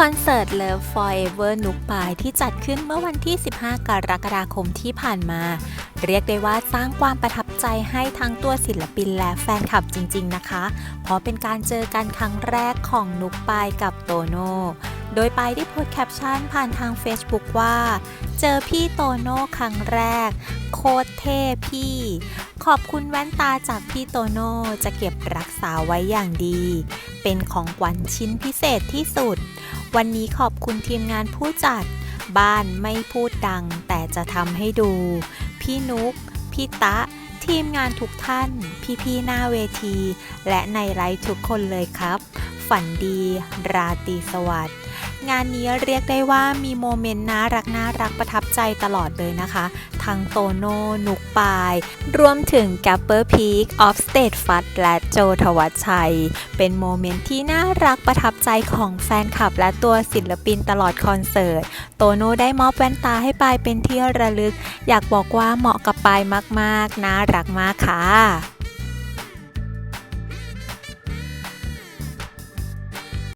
คอนเสิร์ต Love Forever นุกปายที่จัดขึ้นเมื่อวันที่ 15 กรกฎาคมที่ผ่านมา เรียกได้ว่าสร้างความประทับใจให้ทั้งตัวศิลปินและแฟนคลับจริง ๆ นะคะ เพราะเป็นการเจอกันครั้งแรกของนุกปายกับโตโน่โดยปายได้โพสแคปชั่นผ่านทาง Facebook ว่า เจอพี่โตโน่ครั้งแรก โคตรเท่พี่ ขอบคุณแว่นตาจากพี่โตโน่จะเก็บรักษาไว้อย่างดี เป็นของขวัญชิ้นพิเศษที่สุด วันนี้ขอบคุณทีมงานผู้จัด บ้านไม่พูดดัง แต่จะทำให้ดู พี่นุก พี่ตะ ทีมงานทุกท่าน พี่ๆหน้าเวที และในไลฟ์ทุกคนเลยครับ ฝันดี ราตรีสวัสดิ์งานนี้เรียกได้ว่ามีโมเมนต์น่ารักน่ารักประทับใจตลอดเลยนะคะ ทั้งโตโน่นุกปาย รวมถึงแกปเปอร์พีคออฟสเตทฟัดและโจทวัชชัย เป็นโมเมนต์ที่น่ารักประทับใจของแฟนคลับและตัวศิลปินตลอดคอนเสิร์ต โตโน่ได้มอบแว่นตาให้ปายเป็นที่ระลึก อยากบอกว่าเหมาะกับปายมากๆ น่ารักมากค่ะ